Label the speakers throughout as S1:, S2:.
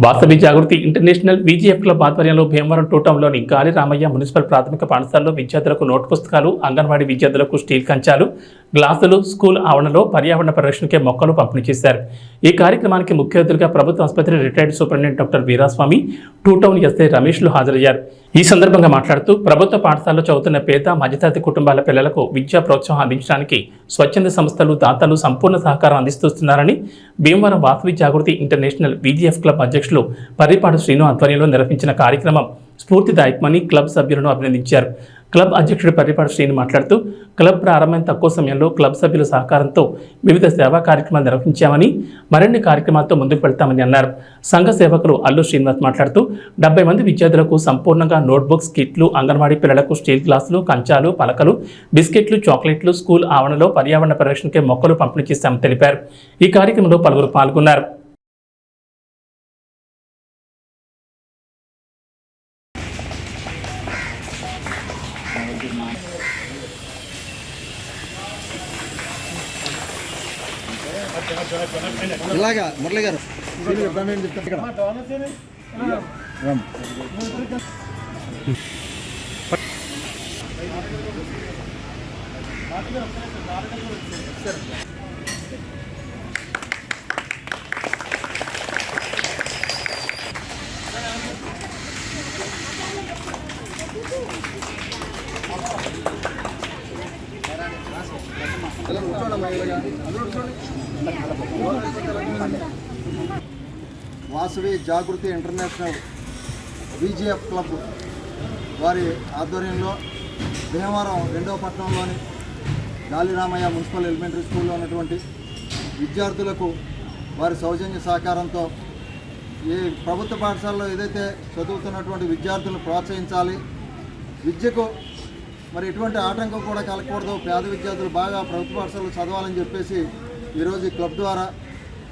S1: Vasavi Jagruthi international VGF club ఆధ్వర్యంలో భీమవరం టూటంలోని గాలి Ramayya municipal ప్రాథమిక పాఠశాలలో విద్యార్థులకు నోట్ పుస్తకాలు అంగన్వాడీ విద్యార్థులకు స్టీల్ కంచాలు గ్లాసులు స్కూల్ ఆవరణలో పర్యావరణ పరిరక్షణకే మొక్కలు పంపిణీ చేశారు. ఈ కార్యక్రమానికి ముఖ్య అతిథులుగా ప్రభుత్వ ఆసుపత్రి retired superintendent doctor Veeraswamy two town SI రమేష్లు హాజరయ్యారు. ఈ సందర్భంగా మాట్లాడుతూ ప్రభుత్వ పాఠశాలలో చదువుతున్న పేద మధ్యతరగతి కుటుంబాల పిల్లలకు విద్యా ప్రోత్సాహం అందించడానికి స్వచ్ఛంద సంస్థలు దాతలు సంపూర్ణ సహకారం అందిస్తున్నారని Bhimavaram Vasavi Jagruthi international BGF club అధ్యక్షులు పరిపాడు శ్రీను ఆధ్వర్యంలో నిర్వహించిన కార్యక్రమం స్ఫూర్తిదాయకమని క్లబ్ సభ్యులను అభినందించారు. క్లబ్ అధ్యక్షుడు పర్రిపాడు శ్రీని మాట్లాడుతూ క్లబ్ ప్రారంభమైన తక్కువ సమయంలో క్లబ్ సభ్యుల సహకారంతో వివిధ సేవా కార్యక్రమాలు నిర్వహించామని మరిన్ని కార్యక్రమాలతో ముందుకు వెళ్తామని అన్నారు. సంఘ సేవకులు అల్లు శ్రీనివాస్ మాట్లాడుతూ డెబ్బై మంది విద్యార్థులకు సంపూర్ణంగా నోట్బుక్స్ కిట్లు అంగన్వాడీ పిల్లలకు స్టీల్ గ్లాసులు కంచాలు పలకలు బిస్కెట్లు చాక్లెట్లు స్కూల్ ఆవరణలో పర్యావరణ పరిరక్షణకే మొక్కలు పంపిణీ చేశామని తెలిపారు. ఈ కార్యక్రమంలో పలువురు పాల్గొన్నారు.
S2: ఇలాగా మురళి గారు. ఇక్కడ. Vasavi Jagruthi international BJF club వారి ఆధ్వర్యంలో భీమవరం రెండవ పట్టణంలోని గాలిరామయ్య మున్సిపల్ ఎలిమెంటరీ స్కూల్లో ఉన్నటువంటి విద్యార్థులకు వారి సౌజన్య సహకారంతో ఈ ప్రభుత్వ పాఠశాలలో ఏదైతే చదువుతున్నటువంటి విద్యార్థులను ప్రోత్సహించాలి విద్యకు మరి ఎటువంటి ఆటంకం కూడా కలగకూడదు. పేద విద్యార్థులు బాగా ప్రభుత్వ పాఠశాలలో చదవాలని చెప్పేసి ఈరోజు ఈ క్లబ్ ద్వారా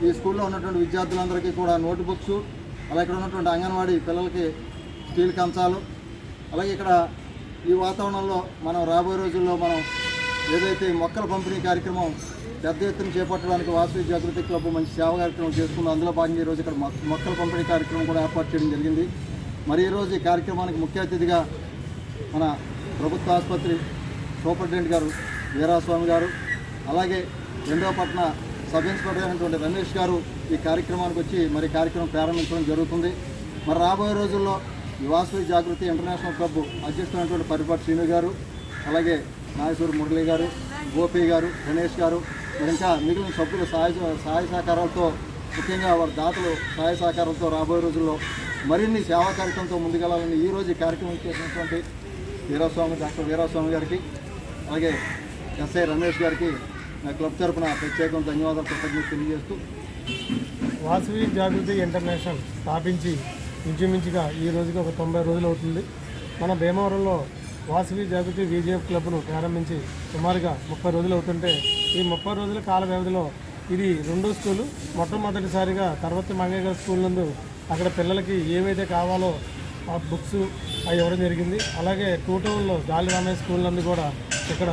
S2: ఈ స్కూల్లో ఉన్నటువంటి విద్యార్థులందరికీ కూడా నోట్ బుక్స్ అలాగే ఇక్కడ ఉన్నటువంటి అంగన్వాడీ పిల్లలకి స్టీల్ కంచాలు అలాగే ఇక్కడ ఈ వాతావరణంలో మనం రాబోయే రోజుల్లో మనం ఏదైతే మొక్కల పంపిణీ కార్యక్రమం పెద్ద ఎత్తున చేపట్టడానికి వాసవి జాగృతి క్లబ్ మంచి సేవ కార్యక్రమం చేసుకుంది. అందులో భాగంగా ఈరోజు ఇక్కడ మొక్కల పంపిణీ కార్యక్రమం కూడా ఏర్పాటు చేయడం జరిగింది. మరి ఈరోజు ఈ కార్యక్రమానికి ముఖ్య అతిథిగా మన ప్రభుత్వ ఆసుపత్రి సూపరింటెండెంట్ గారు వీరాస్వామి గారు అలాగే రెండోపట్న సబ్ ఇన్స్పెక్టర్ అయినటువంటి రమేష్ గారు ఈ కార్యక్రమానికి వచ్చి మరి కార్యక్రమం ప్రారంభించడం జరుగుతుంది. మరి రాబోయే రోజుల్లో ఈ వాసవి జాగృతి ఇంటర్నేషనల్ క్లబ్ అధ్యక్షుడైనటువంటి పరిపాటి శ్రీను గారు అలాగే నాగేశ్వర మురళి గారు గోపి గారు గణేష్ గారు ఇంకా మిగిలిన సభ్యుల సహాయ సహాయ సహకారాలతో ముఖ్యంగా వారి దాతలు సహాయ సహకారంతో రాబోయే రోజుల్లో మరిన్ని సేవా కార్యక్రమంతో ముందుకెళ్ళాలని ఈ రోజు ఈ కార్యక్రమం చేసినటువంటి వీరాస్వామి డాక్టర్ వీరాస్వామి గారికి అలాగే ఎస్ఐ రమేష్ గారికి నా క్లబ్ తరపున ప్రత్యేకం ధన్యవాదాలు కృతజ్ఞతలు తెలియజేస్తూ.
S3: వాసవి జాగృతి ఇంటర్నేషనల్ స్థాపించి ఇంచుమించుగా ఈ రోజుకి ఒక తొంభై రోజులు అవుతుంది. మన భీమవరంలో వాసవి జాగృతి విజేఎఫ్ క్లబ్ను ప్రారంభించి సుమారుగా ముప్పై రోజులు అవుతుంటే ఈ ముప్పై రోజుల కాల వ్యవధిలో ఇది రెండో స్కూలు. మొట్టమొదటిసారిగా తర్వాత మంగయ్య గారి స్కూల్ నందు అక్కడ పిల్లలకి ఏవైతే కావాలో ఆ బుక్స్ అవి ఇవ్వడం జరిగింది. అలాగే కూటూరులో గాలి రామయ్య స్కూల్ నందు కూడా ఇక్కడ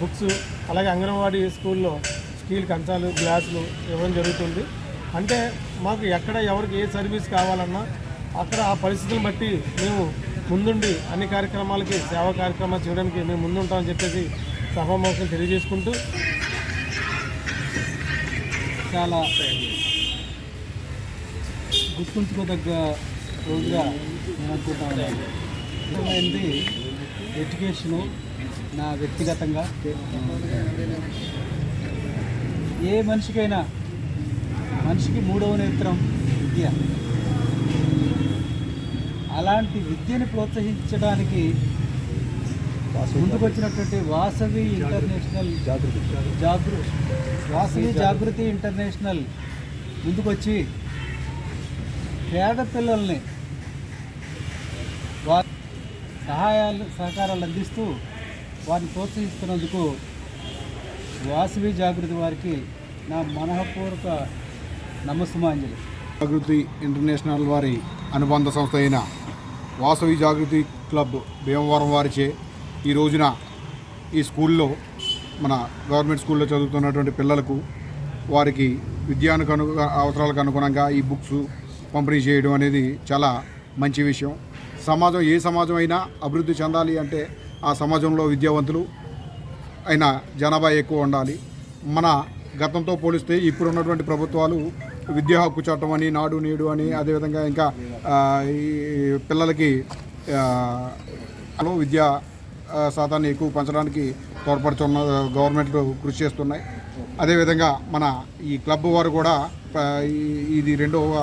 S3: బుక్స్ అలాగే అంగన్వాడీ స్కూల్లో స్టీల్ కంచాలు గ్లాసులు ఇవ్వడం జరుగుతుంది. అంటే మాకు ఎక్కడ ఎవరికి ఏ సర్వీస్ కావాలన్నా అక్కడ ఆ పరిస్థితులను బట్టి మేము ముందుండి అన్ని కార్యక్రమాలకి సేవా కార్యక్రమాలు చేయడానికి మేము ముందుంటామని చెప్పేసి సభాముఖం తెలియజేసుకుంటూ
S2: చాలా గుర్తుంచుకోదగ్గ రోజుగా నేను అనుకుంటా ఉన్నాను ఎడ్యుకేషను నా వ్యక్తిగతంగా. ఏ మనిషికైనా మనిషికి మూడవ నేత్రం విద్య. అలాంటి విద్యను ప్రోత్సహించడానికి ముందుకొచ్చినటువంటి వాసవి ఇంటర్నేషనల్ జాగృతి జాగృతి వాసవి జాగృతి ఇంటర్నేషనల్ ముందుకొచ్చి పేద పిల్లల్ని వారి సహాయాలు సహకారాలు అందిస్తూ వారిని ప్రోత్సహిస్తున్నందుకు వాసవి జాగృతి వారికి నా మనఃపూర్వక నమస్సుమాంజలి.
S4: జాగృతి ఇంటర్నేషనల్ వారి అనుబంధ సంస్థ అయిన వాసవి జాగృతి క్లబ్ భీమవరం వారిచే ఈ రోజున ఈ స్కూల్లో మన గవర్నమెంట్ స్కూల్లో చదువుతున్నటువంటి పిల్లలకు వారికి విద్యానికి అను అవసరాలకు అనుగుణంగా ఈ బుక్స్ పంపిణీ చేయడం అనేది చాలా మంచి విషయం. సమాజం ఏ సమాజం అయినా అభివృద్ధి చెందాలి అంటే ఆ సమాజంలో విద్యావంతులు అయిన జనాభా ఎక్కువ ఉండాలి. మన గతంతో పోలిస్తే ఇప్పుడు ఉన్నటువంటి ప్రభుత్వాలు విద్యా హక్కు చట్టం అని నాడు నేడు అని అదేవిధంగా ఇంకా ఈ పిల్లలకి విద్యా శాతాన్ని ఎక్కువ పెంచడానికి తోడ్పడుతున్న గవర్నమెంట్లు కృషి చేస్తున్నాయి. అదేవిధంగా మన ఈ క్లబ్ వారు కూడా ఇది రెండవ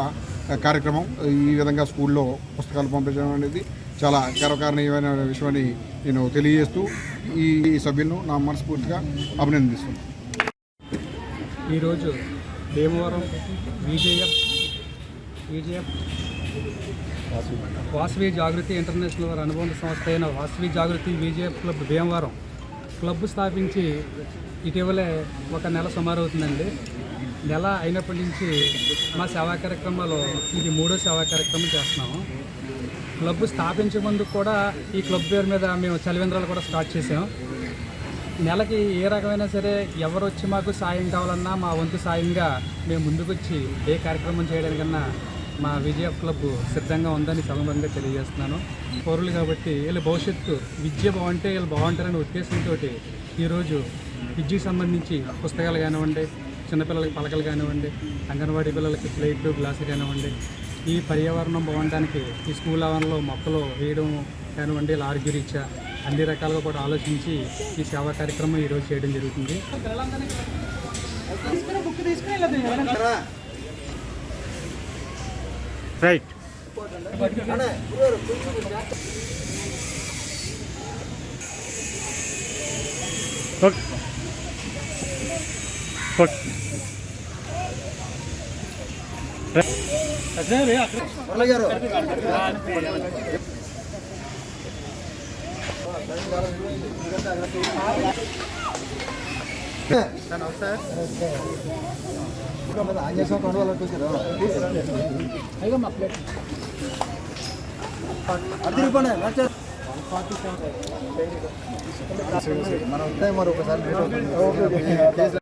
S4: కార్యక్రమం. ఈ విధంగా స్కూల్లో పుస్తకాలు పంపించడం అనేది చాలా గర్వకారణీయమైన విషయాన్ని నేను తెలియజేస్తూ ఈ సభ్యులను నా మనస్ఫూర్తిగా అభినందిస్తున్నాను.
S5: ఈరోజు Bhimavaram VJF VJF Vasavi Jagruthi international వారి అనుబంధ సంస్థ అయిన Vasavi Jagruthi VJF club Bhimavaram club స్థాపించి ఇటీవలే ఒక నెల సుమారు అవుతుందండి నెల అయినప్పటి నుంచి మా సేవా కార్యక్రమాలు ఇది మూడో సేవా కార్యక్రమం చేస్తున్నాము. క్లబ్ స్థాపించే ముందు కూడా ఈ క్లబ్ పేరు మీద మేము చలివేంద్రాలు కూడా స్టార్ట్ చేసాం. నెలకి ఏ రకమైనా సరే ఎవరు వచ్చి మాకు సాయం కావాలన్నా మా వంతు సాయంగా మేము ముందుకొచ్చి ఏ కార్యక్రమం చేయడానికన్నా మా విజయ క్లబ్ సిద్ధంగా ఉందని సందర్భంగా తెలియజేస్తున్నాను. పౌరులు కాబట్టి వీళ్ళ భవిష్యత్తు విద్య బాగుంటే వీళ్ళు బాగుంటారనే ఉద్దేశంతో ఈరోజు విద్యకు సంబంధించి పుస్తకాలు కానివ్వండి చిన్నపిల్లలకి పలకలు కానివ్వండి అంగన్వాడీ పిల్లలకి ప్లేట్లు గ్లాసులు కానివ్వండి ఈ పర్యావరణం బాగుండడానికి ఈ స్కూల్ ఆవరణలో మొక్కలు వేయడం కానివ్వండి లార్జీ రీత్యా అన్ని రకాలుగా కూడా ఆలోచించి ఈ సేవా కార్యక్రమం ఈరోజు చేయడం జరుగుతుంది.
S6: రైట్. ఓకే. ఓకే
S2: మురళి గారు ఆంజనేయ స్వామి కండువాలు కట్టుకొచ్చారు. అది తిరిగిపోండి, మనం మరి ఒకసారి